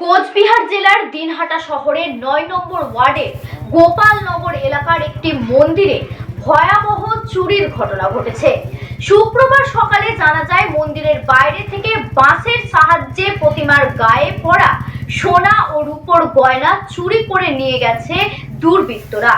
কোচবিহার জেলার দিনহাটা শহরের নয় নম্বর ওয়ার্ডের গোপালনগর এলাকার একটি মন্দিরে ভয়াবহ চুরির ঘটনা ঘটেছে। শুক্রবার সকালে জানা যায়, মন্দিরের বাইরে থেকে বাঁশের সাহায্যে প্রতিমার গায়ে পড়া সোনা ও রূপোর গয়না চুরি করে নিয়ে গেছে দুর্বৃত্তরা।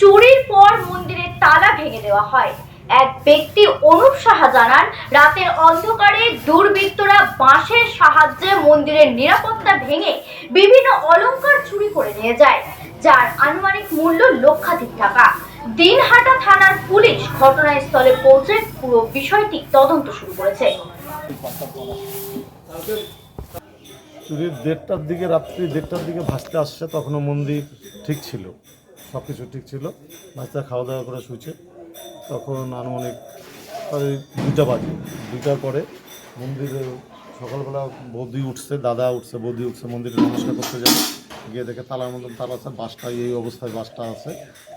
চুরির পর মন্দিরের তালা ভেঙে দেওয়া হয়। এক ব্যক্তি অনুপ সাহা জানান, রাতের অন্ধকারে দুর্বৃত্তরা বাঁশের সাহায্যে মন্দিরের নিরাপত্তা ভেঙে বিভিন্ন অলংকার চুরি করে নিয়ে যায়, যার আনুমানিক মূল্য লক্ষাধিক টাকা। দিনহাটা থানার পুলিশ ঘটনাস্থলে পৌঁছে পুরো বিষয়টি তদন্ত শুরু করেছে। চুরির দেড়টার দিকে, রাত্রি দেড়টার দিকে ভাসতে আসছে, তখনও মন্দির ঠিক ছিল সব কিছু ঠিক ছিল। বাচ্চা খাওয়া দাওয়া করে শুয়েছে। তখন আনুমানিক প্রায় দুইটা বাজে। দুইটার পরে মন্দিরে সকালবেলা বৌদি উঠছে, দাদা উঠছে, বৌদি উঠছে, মন্দিরে নমস্কার করতে যাবে গিয়ে দেখে তালার মতন তালা আছে, বাসটা এই অবস্থায় বাসটা আছে।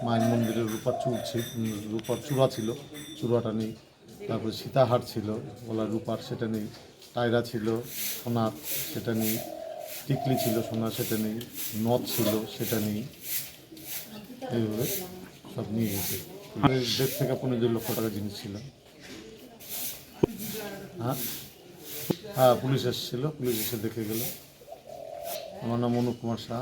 মায়ের মন্দিরের রূপার চুর ছিল রূপার চূড়া ছিল, চূড়াটা নেই। তারপরে সীতাহার ছিল গলার রূপার সেটা নেই। টায়রা ছিল, সোনার সেটা নেই। টিকলি ছিল, সোনার সেটা নেই। নথ ছিল, সেটা নেই। এইভাবে সব নিয়ে গেছে। দেড় থেকে পনেরো লক্ষ টাকা জিনিস ছিল। হ্যাঁ? হ্যাঁ পুলিশ এসেছিল, পুলিশ এসে দেখে গেল। আমার নাম অনুপ কুমার শাহ